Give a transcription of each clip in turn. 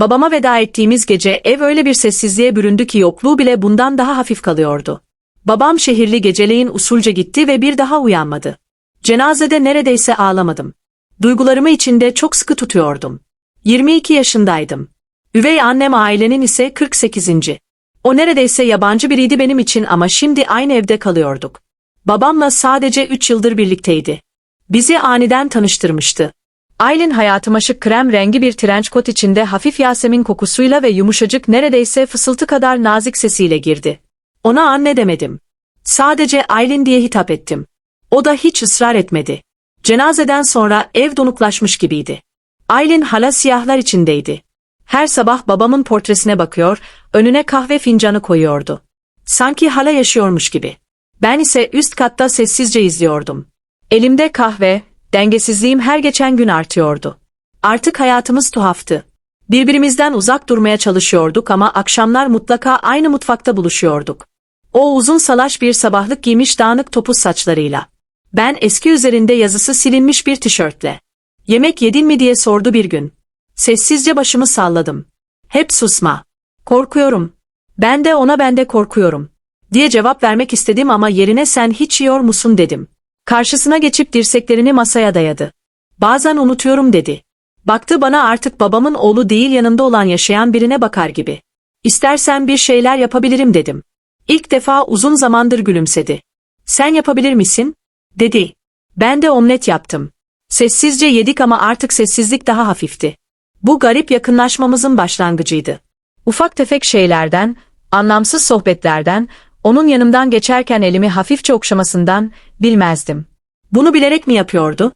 Babama veda ettiğimiz gece ev öyle bir sessizliğe büründü ki yokluğu bile bundan daha hafif kalıyordu. Babam şehirli geceleyin usulca gitti ve bir daha uyanmadı. Cenazede neredeyse ağlamadım. Duygularımı içinde çok sıkı tutuyordum. 22 yaşındaydım. Üvey annem ailenin ise 48. O neredeyse yabancı biriydi benim için ama şimdi aynı evde kalıyorduk. Babamla sadece 3 yıldır birlikteydi. Bizi aniden tanıştırmıştı. Aylin hayatıma şık krem rengi bir trenç kot içinde hafif Yasemin kokusuyla ve yumuşacık neredeyse fısıltı kadar nazik sesiyle girdi. Ona anne demedim. Sadece Aylin diye hitap ettim. O da hiç ısrar etmedi. Cenazeden sonra ev donuklaşmış gibiydi. Aylin hala siyahlar içindeydi. Her sabah babamın portresine bakıyor, önüne kahve fincanı koyuyordu. Sanki hala yaşıyormuş gibi. Ben ise üst katta sessizce izliyordum. Elimde kahve, dengesizliğim her geçen gün artıyordu. Artık hayatımız tuhaftı. Birbirimizden uzak durmaya çalışıyorduk ama akşamlar mutlaka aynı mutfakta buluşuyorduk. O uzun salaş bir sabahlık giymiş dağınık topuz saçlarıyla. Ben eski üzerinde yazısı silinmiş bir tişörtle. Yemek yedin mi diye sordu bir gün. Sessizce başımı salladım. Hep susma. Korkuyorum. Ben de ona ben de korkuyorum. Diye cevap vermek istedim ama yerine sen hiç yiyor musun dedim. Karşısına geçip dirseklerini masaya dayadı. Bazen unutuyorum dedi. Baktı bana artık babamın oğlu değil yanında olan yaşayan birine bakar gibi. İstersen bir şeyler yapabilirim dedim. İlk defa uzun zamandır gülümsedi. Sen yapabilir misin? Dedi. Ben de omlet yaptım. Sessizce yedik ama artık sessizlik daha hafifti. Bu garip yakınlaşmamızın başlangıcıydı. Ufak tefek şeylerden, anlamsız sohbetlerden, onun yanımdan geçerken elimi hafifçe okşamasından bilmezdim. Bunu bilerek mi yapıyordu?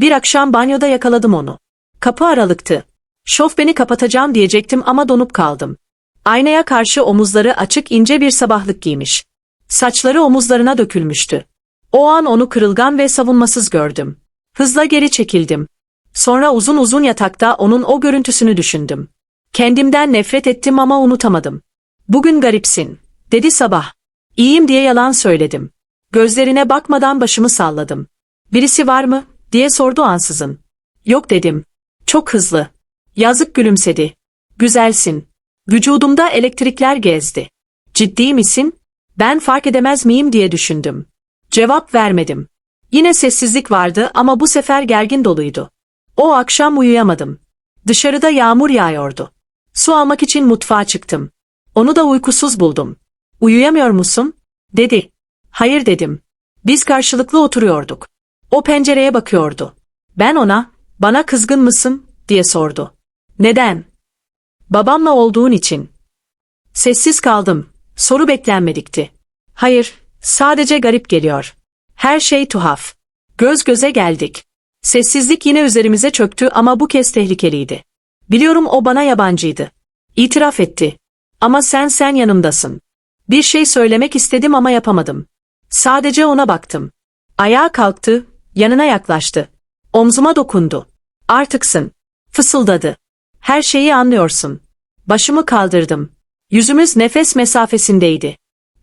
Bir akşam banyoda yakaladım onu. Kapı aralıktı. Şof beni kapatacağım diyecektim ama donup kaldım. Aynaya karşı omuzları açık ince bir sabahlık giymiş. Saçları omuzlarına dökülmüştü. O an onu kırılgan ve savunmasız gördüm. Hızla geri çekildim. Sonra uzun uzun yatakta onun o görüntüsünü düşündüm. Kendimden nefret ettim ama unutamadım. Bugün garipsin, dedi sabah. İyiyim diye yalan söyledim. Gözlerine bakmadan başımı salladım. Birisi var mı, diye sordu ansızın. Yok dedim. Çok hızlı. Yazık gülümsedi. Güzelsin. Vücudumda elektrikler gezdi. Ciddi misin? Ben fark edemez miyim diye düşündüm. Cevap vermedim. Yine sessizlik vardı ama bu sefer gergin doluydu. O akşam uyuyamadım. Dışarıda yağmur yağıyordu. Su almak için mutfağa çıktım. Onu da uykusuz buldum. Uyuyamıyor musun? Dedi. Hayır dedim. Biz karşılıklı oturuyorduk. O pencereye bakıyordu. Ben ona, bana kızgın mısın, diye sordu. Neden? Babamla olduğun için. Sessiz kaldım. Soru beklenmedikti. Hayır, sadece garip geliyor. Her şey tuhaf. Göz göze geldik. Sessizlik yine üzerimize çöktü ama bu kez tehlikeliydi. Biliyorum o bana yabancıydı. İtiraf etti. Ama sen sen yanımdasın. Bir şey söylemek istedim ama yapamadım. Sadece ona baktım. Ayağa kalktı, yanına yaklaştı. Omzuma dokundu. Artıksın. Fısıldadı. Her şeyi anlıyorsun. Başımı kaldırdım. Yüzümüz nefes mesafesindeydi.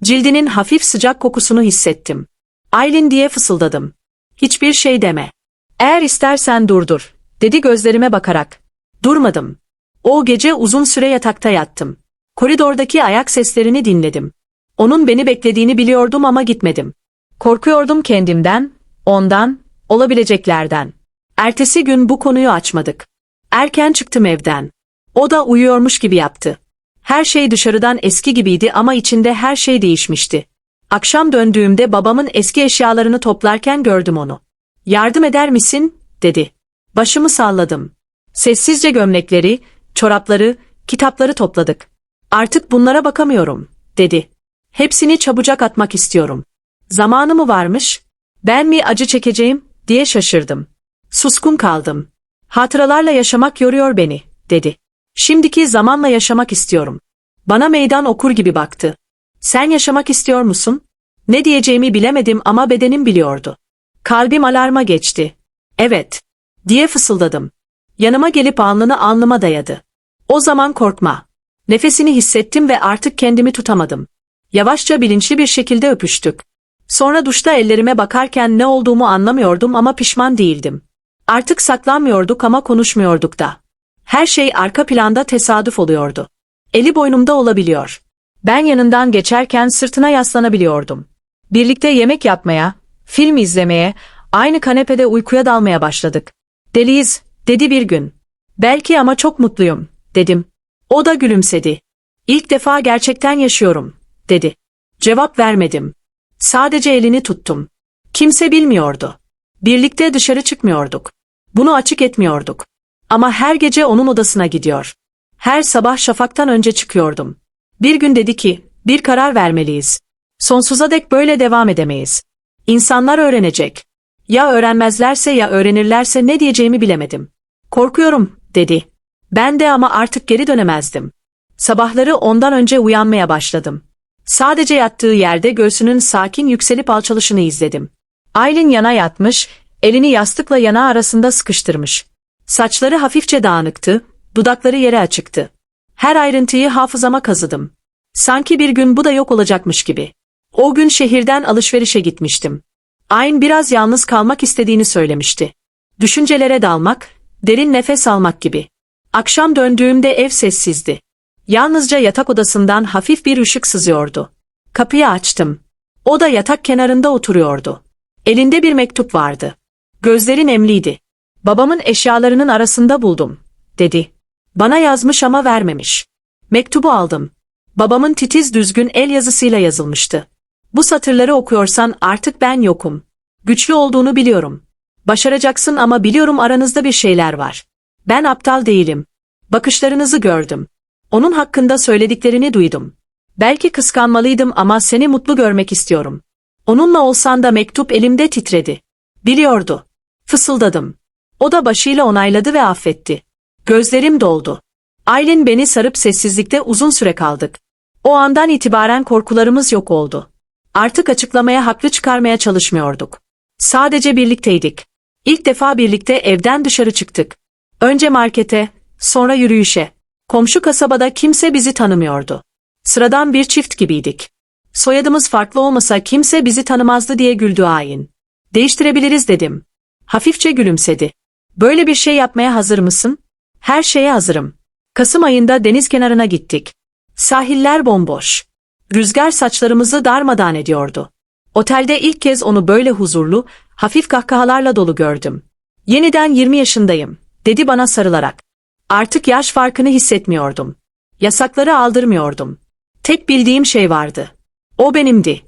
Cildinin hafif sıcak kokusunu hissettim. Aylin diye fısıldadım. Hiçbir şey deme. Eğer istersen durdur, dedi gözlerime bakarak. Durmadım. O gece uzun süre yatakta yattım. Koridordaki ayak seslerini dinledim. Onun beni beklediğini biliyordum ama gitmedim. Korkuyordum kendimden, ondan, olabileceklerden. Ertesi gün bu konuyu açmadık. Erken çıktım evden. O da uyuyormuş gibi yaptı. Her şey dışarıdan eski gibiydi ama içinde her şey değişmişti. Akşam döndüğümde babamın eski eşyalarını toplarken gördüm onu. Yardım eder misin? dedi. Başımı salladım. Sessizce gömlekleri, çorapları, kitapları topladık. Artık bunlara bakamıyorum, dedi. Hepsini çabucak atmak istiyorum. Zamanı mı varmış? Ben mi acı çekeceğim, diye şaşırdım. Suskun kaldım. Hatıralarla yaşamak yoruyor beni, dedi. Şimdiki zamanla yaşamak istiyorum. Bana meydan okur gibi baktı. Sen yaşamak istiyor musun? Ne diyeceğimi bilemedim ama bedenim biliyordu. Kalbim alarma geçti. Evet, diye fısıldadım. Yanıma gelip alnını alnıma dayadı. O zaman korkma. Nefesini hissettim ve artık kendimi tutamadım. Yavaşça bilinçli bir şekilde öpüştük. Sonra duşta ellerime bakarken ne olduğumu anlamıyordum ama pişman değildim. Artık saklanmıyorduk ama konuşmuyorduk da. Her şey arka planda tesadüf oluyordu. Eli boynumda olabiliyor. Ben yanından geçerken sırtına yaslanabiliyordum. Birlikte yemek yapmaya, film izlemeye, aynı kanepede uykuya dalmaya başladık. Deliyiz, dedi bir gün. Belki ama çok mutluyum, dedim. O da gülümsedi. İlk defa gerçekten yaşıyorum, dedi. Cevap vermedim. Sadece elini tuttum. Kimse bilmiyordu. Birlikte dışarı çıkmıyorduk. Bunu açık etmiyorduk. Ama her gece onun odasına gidiyor. Her sabah şafaktan önce çıkıyordum. Bir gün dedi ki, bir karar vermeliyiz. Sonsuza dek böyle devam edemeyiz. İnsanlar öğrenecek. Ya öğrenmezlerse ya öğrenirlerse ne diyeceğimi bilemedim. Korkuyorum, dedi. Ben de ama artık geri dönemezdim. Sabahları ondan önce uyanmaya başladım. Sadece yattığı yerde göğsünün sakin yükselip alçalışını izledim. Aylin yana yatmış, elini yastıkla yana arasında sıkıştırmış. Saçları hafifçe dağınıktı, dudakları yere açıktı. Her ayrıntıyı hafızama kazıdım. Sanki bir gün bu da yok olacakmış gibi. O gün şehirden alışverişe gitmiştim. Ayn biraz yalnız kalmak istediğini söylemişti. Düşüncelere dalmak, derin nefes almak gibi. Akşam döndüğümde ev sessizdi. Yalnızca yatak odasından hafif bir ışık sızıyordu. Kapıyı açtım. O da yatak kenarında oturuyordu. Elinde bir mektup vardı. Gözleri nemliydi. Babamın eşyalarının arasında buldum, dedi. Bana yazmış ama vermemiş. Mektubu aldım. Babamın titiz düzgün el yazısıyla yazılmıştı. Bu satırları okuyorsan artık ben yokum. Güçlü olduğunu biliyorum. Başaracaksın ama biliyorum aranızda bir şeyler var. Ben aptal değilim. Bakışlarınızı gördüm. Onun hakkında söylediklerini duydum. Belki kıskanmalıydım ama seni mutlu görmek istiyorum. Onunla olsan da mektup elimde titredi. Biliyordu. Fısıldadım. O da başıyla onayladı ve affetti. Gözlerim doldu. Aylin beni sarıp sessizlikte uzun süre kaldık. O andan itibaren korkularımız yok oldu. Artık açıklamaya haklı çıkarmaya çalışmıyorduk. Sadece birlikteydik. İlk defa birlikte evden dışarı çıktık. Önce markete, sonra yürüyüşe. Komşu kasabada kimse bizi tanımıyordu. Sıradan bir çift gibiydik. Soyadımız farklı olmasa kimse bizi tanımazdı diye güldü ayin. Değiştirebiliriz dedim. Hafifçe gülümsedi. Böyle bir şey yapmaya hazır mısın? Her şeye hazırım. Kasım ayında deniz kenarına gittik. Sahiller bomboş. Rüzgar saçlarımızı darmadağın ediyordu. Otelde ilk kez onu böyle huzurlu, hafif kahkahalarla dolu gördüm. Yeniden 20 yaşındayım, dedi bana sarılarak. Artık yaş farkını hissetmiyordum. Yasakları aldırmıyordum. Tek bildiğim şey vardı. O benimdi.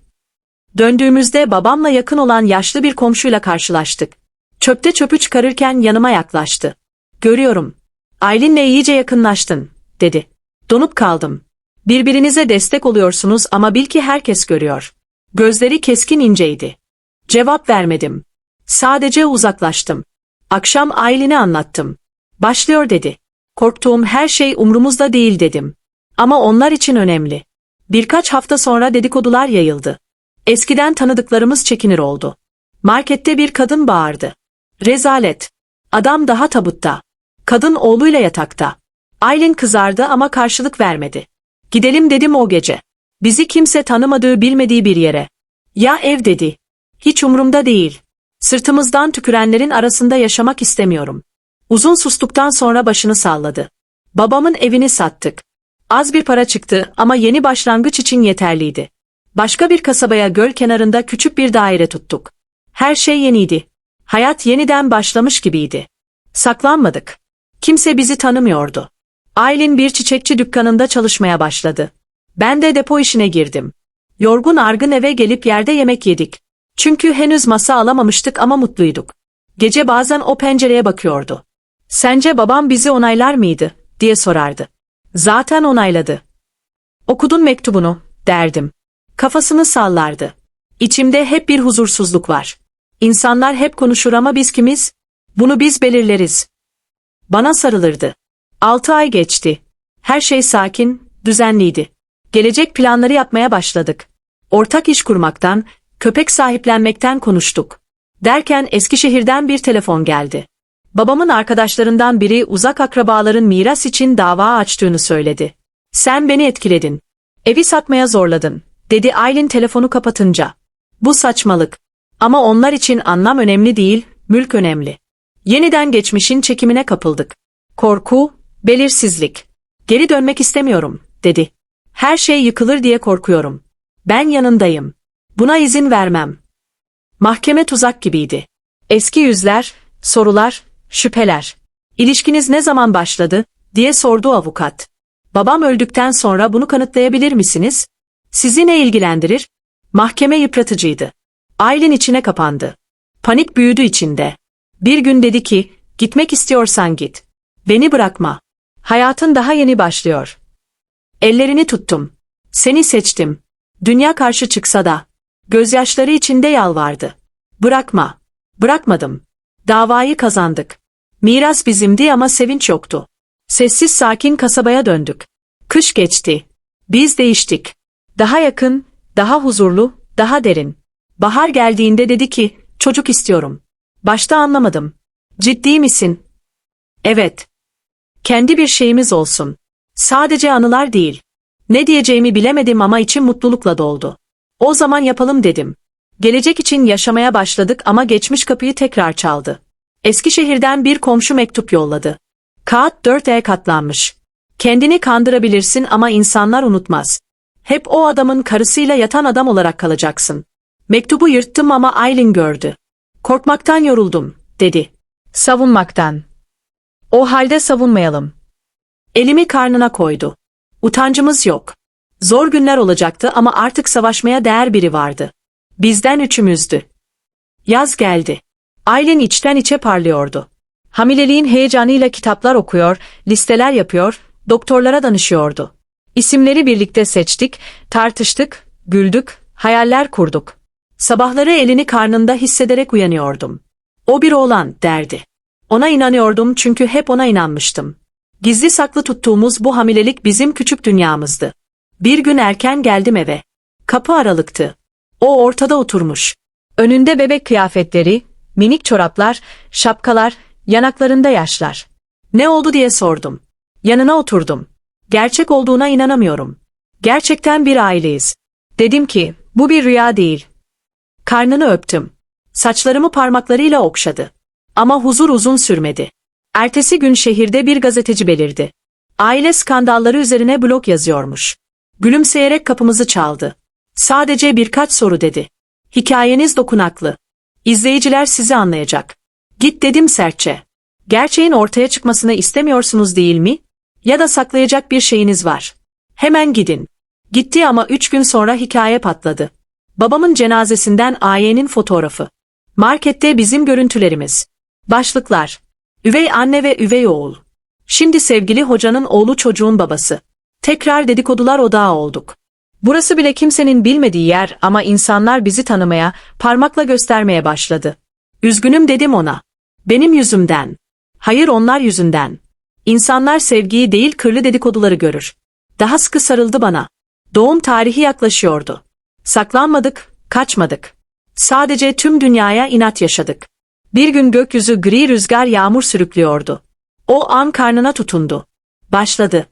Döndüğümüzde babamla yakın olan yaşlı bir komşuyla karşılaştık. Çöpte çöpü çıkarırken yanıma yaklaştı. Görüyorum. Aylin'le iyice yakınlaştın, dedi. Donup kaldım. Birbirinize destek oluyorsunuz ama bil ki herkes görüyor. Gözleri keskin inceydi. Cevap vermedim. Sadece uzaklaştım. Akşam Aylin'e anlattım. Başlıyor dedi. Korktuğum her şey umrumuzda değil dedim. Ama onlar için önemli. Birkaç hafta sonra dedikodular yayıldı. Eskiden tanıdıklarımız çekinir oldu. Markette bir kadın bağırdı. Rezalet. Adam daha tabutta. Kadın oğluyla yatakta. Aylin kızardı ama karşılık vermedi. Gidelim dedim o gece. Bizi kimse tanımadığı bilmediği bir yere. Ya ev dedi. Hiç umurumda değil. Sırtımızdan tükürenlerin arasında yaşamak istemiyorum. Uzun sustuktan sonra başını salladı. Babamın evini sattık. Az bir para çıktı ama yeni başlangıç için yeterliydi. Başka bir kasabaya göl kenarında küçük bir daire tuttuk. Her şey yeniydi. Hayat yeniden başlamış gibiydi. Saklanmadık. Kimse bizi tanımıyordu. Aylin bir çiçekçi dükkanında çalışmaya başladı. Ben de depo işine girdim. Yorgun argın eve gelip yerde yemek yedik. Çünkü henüz masa alamamıştık ama mutluyduk. Gece bazen o pencereye bakıyordu. Sence babam bizi onaylar mıydı? diye sorardı. Zaten onayladı. Okudun mektubunu, derdim. Kafasını sallardı. İçimde hep bir huzursuzluk var. İnsanlar hep konuşur ama biz kimiz? Bunu biz belirleriz. Bana sarılırdı. Altı ay geçti. Her şey sakin, düzenliydi. Gelecek planları yapmaya başladık. Ortak iş kurmaktan, köpek sahiplenmekten konuştuk. Derken Eskişehir'den bir telefon geldi. Babamın arkadaşlarından biri uzak akrabaların miras için dava açtığını söyledi. Sen beni etkiledin. Evi satmaya zorladın, dedi Aylin telefonu kapatınca. Bu saçmalık. Ama onlar için anlam önemli değil, mülk önemli. Yeniden geçmişin çekimine kapıldık. Korku, Belirsizlik. Geri dönmek istemiyorum, dedi. Her şey yıkılır diye korkuyorum. Ben yanındayım. Buna izin vermem. Mahkeme tuzak gibiydi. Eski yüzler, sorular, şüpheler. İlişkiniz ne zaman başladı, diye sordu avukat. Babam öldükten sonra bunu kanıtlayabilir misiniz? Sizi ne ilgilendirir? Mahkeme yıpratıcıydı. Aylin içine kapandı. Panik büyüdü içinde. Bir gün dedi ki, gitmek istiyorsan git. Beni bırakma. Hayatın daha yeni başlıyor. Ellerini tuttum. Seni seçtim. Dünya karşı çıksa da. Gözyaşları içinde yalvardı. Bırakma. Bırakmadım. Davayı kazandık. Miras bizimdi ama sevinç yoktu. Sessiz sakin kasabaya döndük. Kış geçti. Biz değiştik. Daha yakın, daha huzurlu, daha derin. Bahar geldiğinde dedi ki, çocuk istiyorum. Başta anlamadım. Ciddi misin? Evet. Kendi bir şeyimiz olsun. Sadece anılar değil. Ne diyeceğimi bilemedim ama içim mutlulukla doldu. O zaman yapalım dedim. Gelecek için yaşamaya başladık ama geçmiş kapıyı tekrar çaldı. Eskişehir'den bir komşu mektup yolladı. Kağıt 4'e katlanmış. Kendini kandırabilirsin ama insanlar unutmaz. Hep o adamın karısıyla yatan adam olarak kalacaksın. Mektubu yırttım ama Aylin gördü. Korkmaktan yoruldum, dedi. Savunmaktan. O halde savunmayalım. Elimi karnına koydu. Utancımız yok. Zor günler olacaktı ama artık savaşmaya değer biri vardı. Bizden üçümüzdü. Yaz geldi. Aylin içten içe parlıyordu. Hamileliğin heyecanıyla kitaplar okuyor, listeler yapıyor, doktorlara danışıyordu. İsimleri birlikte seçtik, tartıştık, güldük, hayaller kurduk. Sabahları elini karnında hissederek uyanıyordum. O bir oğlan derdi. Ona inanıyordum çünkü hep ona inanmıştım. Gizli saklı tuttuğumuz bu hamilelik bizim küçük dünyamızdı. Bir gün erken geldim eve. Kapı aralıktı. O ortada oturmuş. Önünde bebek kıyafetleri, minik çoraplar, şapkalar, yanaklarında yaşlar. Ne oldu diye sordum. Yanına oturdum. Gerçek olduğuna inanamıyorum. Gerçekten bir aileyiz. Dedim ki, bu bir rüya değil. Karnını öptüm. Saçlarımı parmaklarıyla okşadı. Ama huzur uzun sürmedi. Ertesi gün şehirde bir gazeteci belirdi. Aile skandalları üzerine blog yazıyormuş. Gülümseyerek kapımızı çaldı. Sadece birkaç soru dedi. Hikayeniz dokunaklı. İzleyiciler sizi anlayacak. Git dedim sertçe. Gerçeğin ortaya çıkmasını istemiyorsunuz değil mi? Ya da saklayacak bir şeyiniz var. Hemen gidin. Gitti ama üç gün sonra hikaye patladı. Babamın cenazesinden Aye'nin fotoğrafı. Markette bizim görüntülerimiz. Başlıklar. Üvey anne ve üvey oğul. Şimdi sevgili hocanın oğlu çocuğun babası. Tekrar dedikodular odağı olduk. Burası bile kimsenin bilmediği yer ama insanlar bizi tanımaya, parmakla göstermeye başladı. Üzgünüm dedim ona. Benim yüzümden. Hayır onlar yüzünden. İnsanlar sevgiyi değil kırlı dedikoduları görür. Daha sıkı sarıldı bana. Doğum tarihi yaklaşıyordu. Saklanmadık, kaçmadık. Sadece tüm dünyaya inat yaşadık. Bir gün gökyüzü gri rüzgar yağmur sürüklüyordu. O an karnına tutundu. Başladı.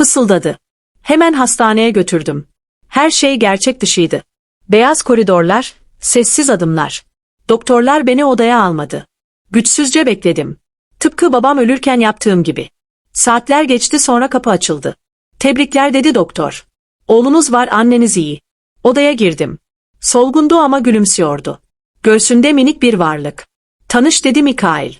Fısıldadı. Hemen hastaneye götürdüm. Her şey gerçek dışıydı. Beyaz koridorlar, sessiz adımlar. Doktorlar beni odaya almadı. Güçsüzce bekledim. Tıpkı babam ölürken yaptığım gibi. Saatler geçti sonra kapı açıldı. Tebrikler dedi doktor. Oğlunuz var anneniz iyi. Odaya girdim. Solgundu ama gülümsüyordu. Göğsünde minik bir varlık. Tanış dedi Mikail.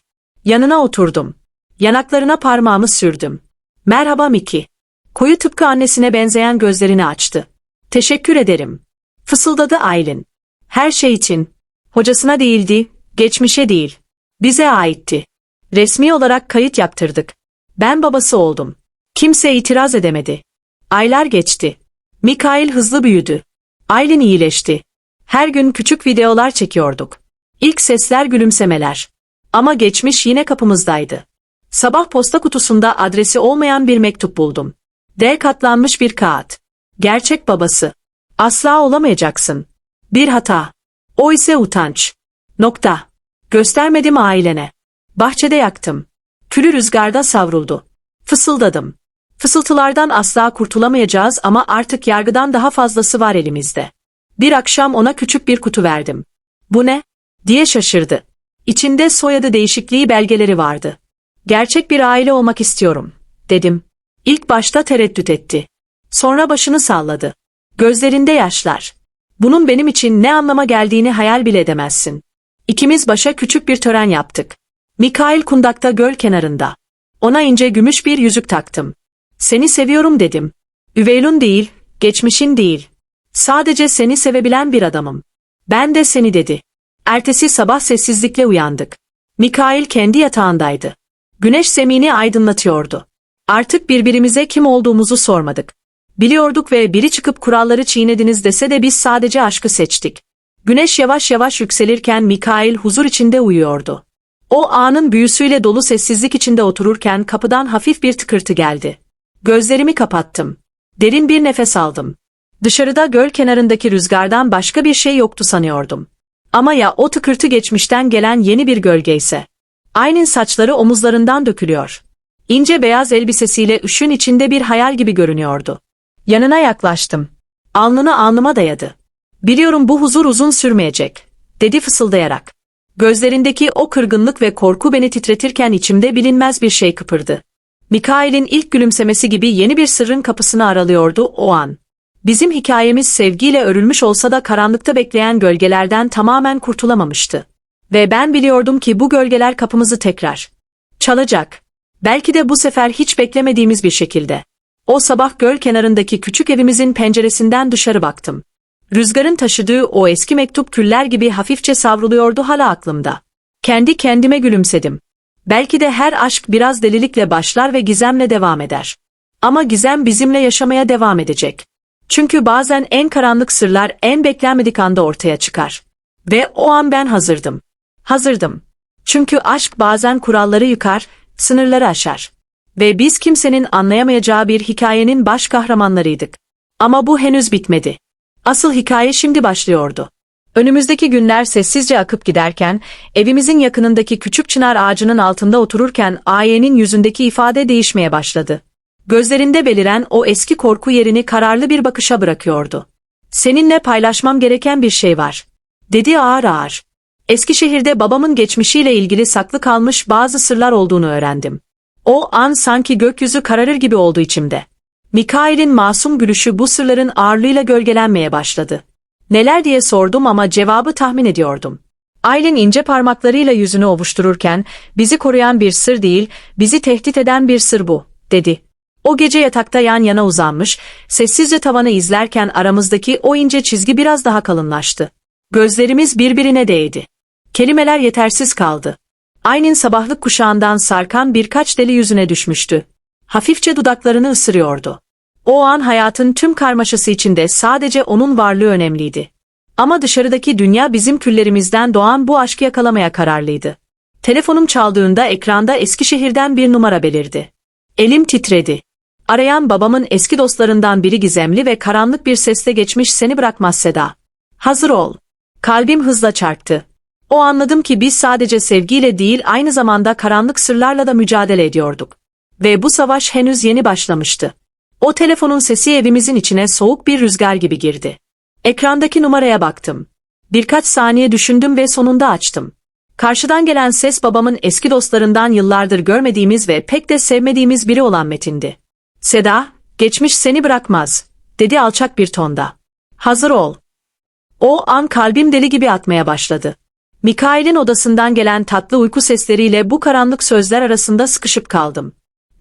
Yanına oturdum. Yanaklarına parmağımı sürdüm. Merhaba Miki. Koyu tıpkı annesine benzeyen gözlerini açtı. Teşekkür ederim. Fısıldadı Aylin. Her şey için. Hocasına değildi, geçmişe değil. Bize aitti. Resmi olarak kayıt yaptırdık. Ben babası oldum. Kimse itiraz edemedi. Aylar geçti. Mikail hızlı büyüdü. Aylin iyileşti. Her gün küçük videolar çekiyorduk. İlk sesler gülümsemeler. Ama geçmiş yine kapımızdaydı. Sabah posta kutusunda adresi olmayan bir mektup buldum. D katlanmış bir kağıt. Gerçek babası. Asla olamayacaksın. Bir hata. O ise utanç. Nokta. Göstermedim ailene. Bahçede yaktım. Külü rüzgarda savruldu. Fısıldadım. Fısıltılardan asla kurtulamayacağız ama artık yargıdan daha fazlası var elimizde. Bir akşam ona küçük bir kutu verdim. Bu ne? diye şaşırdı. İçinde soyadı değişikliği belgeleri vardı. Gerçek bir aile olmak istiyorum, dedim. İlk başta tereddüt etti. Sonra başını salladı. Gözlerinde yaşlar. Bunun benim için ne anlama geldiğini hayal bile edemezsin. İkimiz başa küçük bir tören yaptık. Mikail kundakta göl kenarında. Ona ince gümüş bir yüzük taktım. Seni seviyorum dedim. Üveylun değil, geçmişin değil. Sadece seni sevebilen bir adamım. Ben de seni dedi. Ertesi sabah sessizlikle uyandık. Mikail kendi yatağındaydı. Güneş zemini aydınlatıyordu. Artık birbirimize kim olduğumuzu sormadık. Biliyorduk ve biri çıkıp kuralları çiğnediniz dese de biz sadece aşkı seçtik. Güneş yavaş yavaş yükselirken Mikail huzur içinde uyuyordu. O anın büyüsüyle dolu sessizlik içinde otururken kapıdan hafif bir tıkırtı geldi. Gözlerimi kapattım. Derin bir nefes aldım. Dışarıda göl kenarındaki rüzgardan başka bir şey yoktu sanıyordum. Ama ya o tıkırtı geçmişten gelen yeni bir gölgeyse? Aynen saçları omuzlarından dökülüyor. İnce beyaz elbisesiyle ışın içinde bir hayal gibi görünüyordu. Yanına yaklaştım. Alnını alnıma dayadı. Biliyorum bu huzur uzun sürmeyecek, dedi fısıldayarak. Gözlerindeki o kırgınlık ve korku beni titretirken içimde bilinmez bir şey kıpırdı. Mikail'in ilk gülümsemesi gibi yeni bir sırrın kapısını aralıyordu o an. Bizim hikayemiz sevgiyle örülmüş olsa da karanlıkta bekleyen gölgelerden tamamen kurtulamamıştı. Ve ben biliyordum ki bu gölgeler kapımızı tekrar çalacak. Belki de bu sefer hiç beklemediğimiz bir şekilde. O sabah göl kenarındaki küçük evimizin penceresinden dışarı baktım. Rüzgarın taşıdığı o eski mektup küller gibi hafifçe savruluyordu hala aklımda. Kendi kendime gülümsedim. Belki de her aşk biraz delilikle başlar ve gizemle devam eder. Ama gizem bizimle yaşamaya devam edecek. Çünkü bazen en karanlık sırlar en beklenmedik anda ortaya çıkar. Ve o an ben hazırdım. Hazırdım. Çünkü aşk bazen kuralları yıkar, sınırları aşar. Ve biz kimsenin anlayamayacağı bir hikayenin baş kahramanlarıydık. Ama bu henüz bitmedi. Asıl hikaye şimdi başlıyordu. Önümüzdeki günler sessizce akıp giderken, evimizin yakınındaki küçük çınar ağacının altında otururken Aye'nin yüzündeki ifade değişmeye başladı. Gözlerinde beliren o eski korku yerini kararlı bir bakışa bırakıyordu. Seninle paylaşmam gereken bir şey var. Dedi ağır ağır. Eskişehir'de babamın geçmişiyle ilgili saklı kalmış bazı sırlar olduğunu öğrendim. O an sanki gökyüzü kararır gibi oldu içimde. Mikail'in masum gülüşü bu sırların ağırlığıyla gölgelenmeye başladı. Neler diye sordum ama cevabı tahmin ediyordum. Aylin ince parmaklarıyla yüzünü ovuştururken, bizi koruyan bir sır değil, bizi tehdit eden bir sır bu, dedi. O gece yatakta yan yana uzanmış, sessizce tavanı izlerken aramızdaki o ince çizgi biraz daha kalınlaştı. Gözlerimiz birbirine değdi. Kelimeler yetersiz kaldı. Aynin sabahlık kuşağından sarkan birkaç deli yüzüne düşmüştü. Hafifçe dudaklarını ısırıyordu. O an hayatın tüm karmaşası içinde sadece onun varlığı önemliydi. Ama dışarıdaki dünya bizim küllerimizden doğan bu aşkı yakalamaya kararlıydı. Telefonum çaldığında ekranda Eskişehir'den bir numara belirdi. Elim titredi. Arayan babamın eski dostlarından biri gizemli ve karanlık bir sesle geçmiş seni bırakmaz Seda. Hazır ol. Kalbim hızla çarptı. O anladım ki biz sadece sevgiyle değil aynı zamanda karanlık sırlarla da mücadele ediyorduk. Ve bu savaş henüz yeni başlamıştı. O telefonun sesi evimizin içine soğuk bir rüzgar gibi girdi. Ekrandaki numaraya baktım. Birkaç saniye düşündüm ve sonunda açtım. Karşıdan gelen ses babamın eski dostlarından yıllardır görmediğimiz ve pek de sevmediğimiz biri olan Metin'di. Seda, geçmiş seni bırakmaz, dedi alçak bir tonda. Hazır ol. O an kalbim deli gibi atmaya başladı. Mikail'in odasından gelen tatlı uyku sesleriyle bu karanlık sözler arasında sıkışıp kaldım.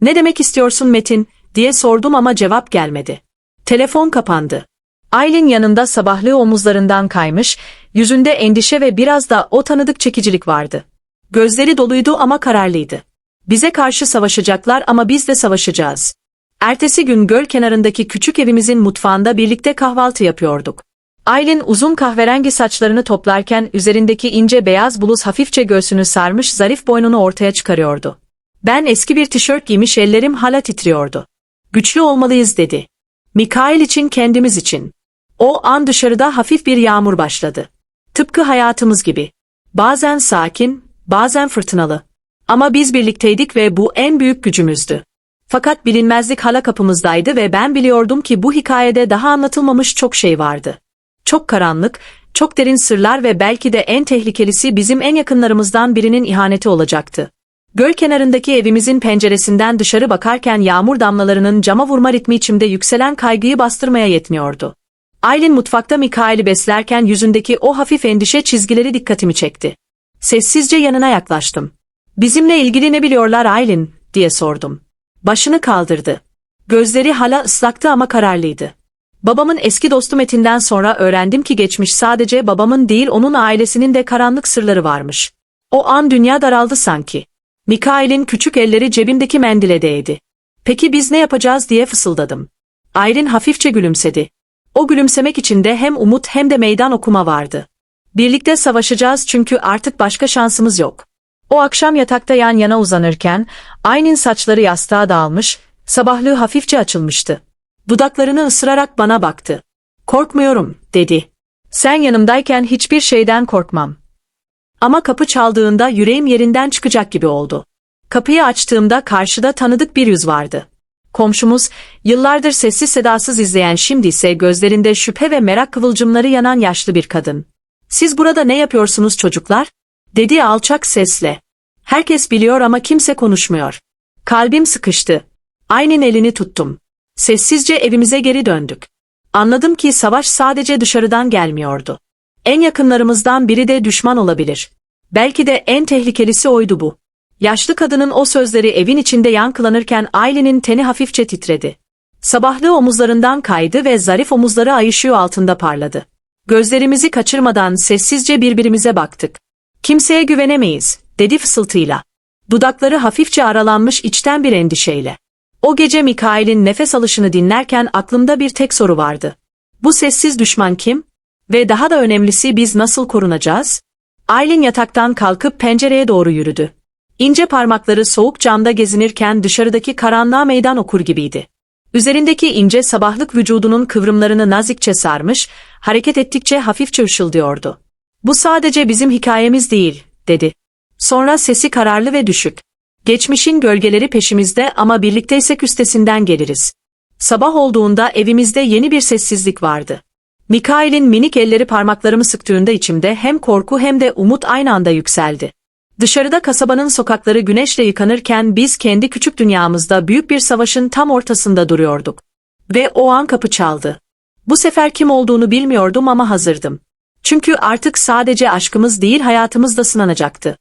Ne demek istiyorsun Metin, diye sordum ama cevap gelmedi. Telefon kapandı. Aylin yanında sabahlığı omuzlarından kaymış, yüzünde endişe ve biraz da o tanıdık çekicilik vardı. Gözleri doluydu ama kararlıydı. Bize karşı savaşacaklar ama biz de savaşacağız. Ertesi gün göl kenarındaki küçük evimizin mutfağında birlikte kahvaltı yapıyorduk. Aylin uzun kahverengi saçlarını toplarken üzerindeki ince beyaz bluz hafifçe göğsünü sarmış zarif boynunu ortaya çıkarıyordu. Ben eski bir tişört giymiş ellerim hala titriyordu. Güçlü olmalıyız dedi. Mikail için kendimiz için. O an dışarıda hafif bir yağmur başladı. Tıpkı hayatımız gibi. Bazen sakin, bazen fırtınalı. Ama biz birlikteydik ve bu en büyük gücümüzdü. Fakat bilinmezlik hala kapımızdaydı ve ben biliyordum ki bu hikayede daha anlatılmamış çok şey vardı. Çok karanlık, çok derin sırlar ve belki de en tehlikelisi bizim en yakınlarımızdan birinin ihaneti olacaktı. Göl kenarındaki evimizin penceresinden dışarı bakarken yağmur damlalarının cama vurma ritmi içimde yükselen kaygıyı bastırmaya yetmiyordu. Aylin mutfakta Mikail'i beslerken yüzündeki o hafif endişe çizgileri dikkatimi çekti. Sessizce yanına yaklaştım. Bizimle ilgili ne biliyorlar Aylin, diye sordum. Başını kaldırdı. Gözleri hala ıslaktı ama kararlıydı. Babamın eski dostu Metin'den sonra öğrendim ki geçmiş sadece babamın değil onun ailesinin de karanlık sırları varmış. O an dünya daraldı sanki. Mikail'in küçük elleri cebimdeki mendile değdi. Peki biz ne yapacağız diye fısıldadım. Aylin hafifçe gülümsedi. O gülümsemek içinde hem umut hem de meydan okuma vardı. Birlikte savaşacağız çünkü artık başka şansımız yok. O akşam yatakta yan yana uzanırken, Ayn'in saçları yastığa dağılmış, sabahlığı hafifçe açılmıştı. Dudaklarını ısırarak bana baktı. Korkmuyorum, dedi. Sen yanımdayken hiçbir şeyden korkmam. Ama kapı çaldığında yüreğim yerinden çıkacak gibi oldu. Kapıyı açtığımda karşıda tanıdık bir yüz vardı. Komşumuz, yıllardır sessiz sedasız izleyen şimdi ise gözlerinde şüphe ve merak kıvılcımları yanan yaşlı bir kadın. Siz burada ne yapıyorsunuz çocuklar? Dedi alçak sesle. Herkes biliyor ama kimse konuşmuyor. Kalbim sıkıştı. Aynen elini tuttum. Sessizce evimize geri döndük. Anladım ki savaş sadece dışarıdan gelmiyordu. En yakınlarımızdan biri de düşman olabilir. Belki de en tehlikelisi oydu bu. Yaşlı kadının o sözleri evin içinde yankılanırken Aylin'in teni hafifçe titredi. Sabahlığı omuzlarından kaydı ve zarif omuzları ay ışığı altında parladı. Gözlerimizi kaçırmadan sessizce birbirimize baktık. Kimseye güvenemeyiz, dedi fısıltıyla. Dudakları hafifçe aralanmış içten bir endişeyle. O gece Mikail'in nefes alışını dinlerken aklımda bir tek soru vardı. Bu sessiz düşman kim? Ve daha da önemlisi biz nasıl korunacağız? Aylin yataktan kalkıp pencereye doğru yürüdü. İnce parmakları soğuk camda gezinirken dışarıdaki karanlığa meydan okur gibiydi. Üzerindeki ince sabahlık vücudunun kıvrımlarını nazikçe sarmış, hareket ettikçe hafifçe ışıldıyordu. Bu sadece bizim hikayemiz değil, dedi. Sonra sesi kararlı ve düşük. Geçmişin gölgeleri peşimizde ama birlikteysek üstesinden geliriz. Sabah olduğunda evimizde yeni bir sessizlik vardı. Mikail'in minik elleri parmaklarımı sıktığında içimde hem korku hem de umut aynı anda yükseldi. Dışarıda kasabanın sokakları güneşle yıkanırken biz kendi küçük dünyamızda büyük bir savaşın tam ortasında duruyorduk. Ve o an kapı çaldı. Bu sefer kim olduğunu bilmiyordum ama hazırdım. Çünkü artık sadece aşkımız değil hayatımız da sınanacaktı.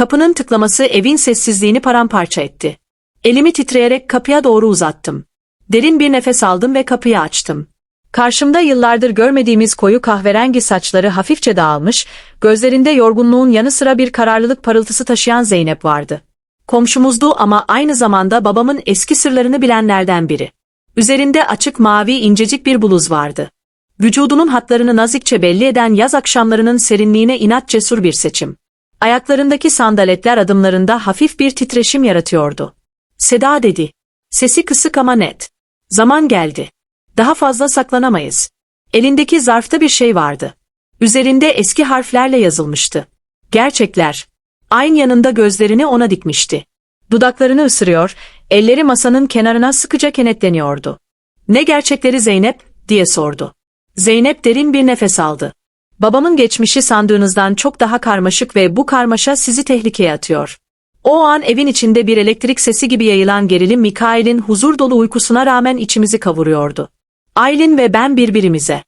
Kapının tıklaması evin sessizliğini paramparça etti. Elimi titreyerek kapıya doğru uzattım. Derin bir nefes aldım ve kapıyı açtım. Karşımda yıllardır görmediğimiz koyu kahverengi saçları hafifçe dağılmış, gözlerinde yorgunluğun yanı sıra bir kararlılık parıltısı taşıyan Zeynep vardı. Komşumuzdu ama aynı zamanda babamın eski sırlarını bilenlerden biri. Üzerinde açık mavi incecik bir bluz vardı. Vücudunun hatlarını nazikçe belli eden yaz akşamlarının serinliğine inat cesur bir seçim. Ayaklarındaki sandaletler adımlarında hafif bir titreşim yaratıyordu. Seda dedi. Sesi kısık ama net. Zaman geldi. Daha fazla saklanamayız. Elindeki zarfta bir şey vardı. Üzerinde eski harflerle yazılmıştı. Gerçekler. Aynı yanında gözlerini ona dikmişti. Dudaklarını ısırıyor, elleri masanın kenarına sıkıca kenetleniyordu. Ne gerçekleri Zeynep, diye sordu. Zeynep derin bir nefes aldı. Babamın geçmişi sandığınızdan çok daha karmaşık ve bu karmaşa sizi tehlikeye atıyor. O an evin içinde bir elektrik sesi gibi yayılan gerilim Mikail'in huzur dolu uykusuna rağmen içimizi kavuruyordu. Aylin ve ben birbirimize.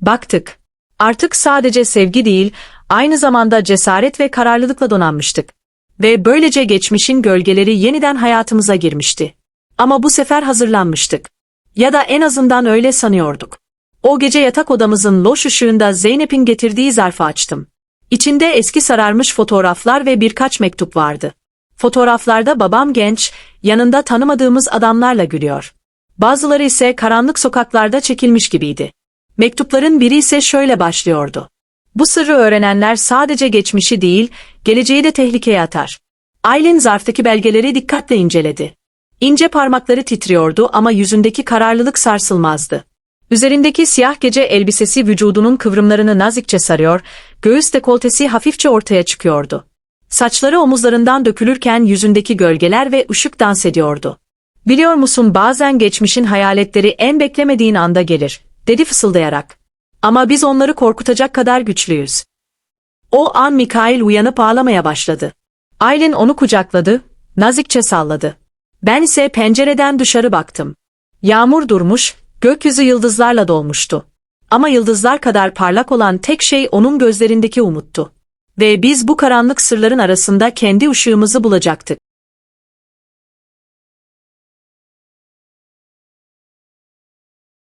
Baktık. Artık sadece sevgi değil, aynı zamanda cesaret ve kararlılıkla donanmıştık. Ve böylece geçmişin gölgeleri yeniden hayatımıza girmişti. Ama bu sefer hazırlanmıştık. Ya da en azından öyle sanıyorduk. O gece yatak odamızın loş ışığında Zeynep'in getirdiği zarfı açtım. İçinde eski sararmış fotoğraflar ve birkaç mektup vardı. Fotoğraflarda babam genç, yanında tanımadığımız adamlarla gülüyor. Bazıları ise karanlık sokaklarda çekilmiş gibiydi. Mektupların biri ise şöyle başlıyordu. Bu sırrı öğrenenler sadece geçmişi değil, geleceği de tehlikeye atar. Aylin zarftaki belgeleri dikkatle inceledi. İnce parmakları titriyordu ama yüzündeki kararlılık sarsılmazdı. Üzerindeki siyah gece elbisesi vücudunun kıvrımlarını nazikçe sarıyor, göğüs dekoltesi hafifçe ortaya çıkıyordu. Saçları omuzlarından dökülürken yüzündeki gölgeler ve ışık dans ediyordu. Biliyor musun bazen geçmişin hayaletleri en beklemediğin anda gelir, dedi fısıldayarak. Ama biz onları korkutacak kadar güçlüyüz. O an Mikail uyanıp ağlamaya başladı. Aylin onu kucakladı, Nazikçe salladı. Ben ise pencereden dışarı baktım. Yağmur durmuş, gökyüzü yıldızlarla dolmuştu. Ama yıldızlar kadar parlak olan tek şey onun gözlerindeki umuttu. Ve biz bu karanlık sırların arasında kendi ışığımızı bulacaktık.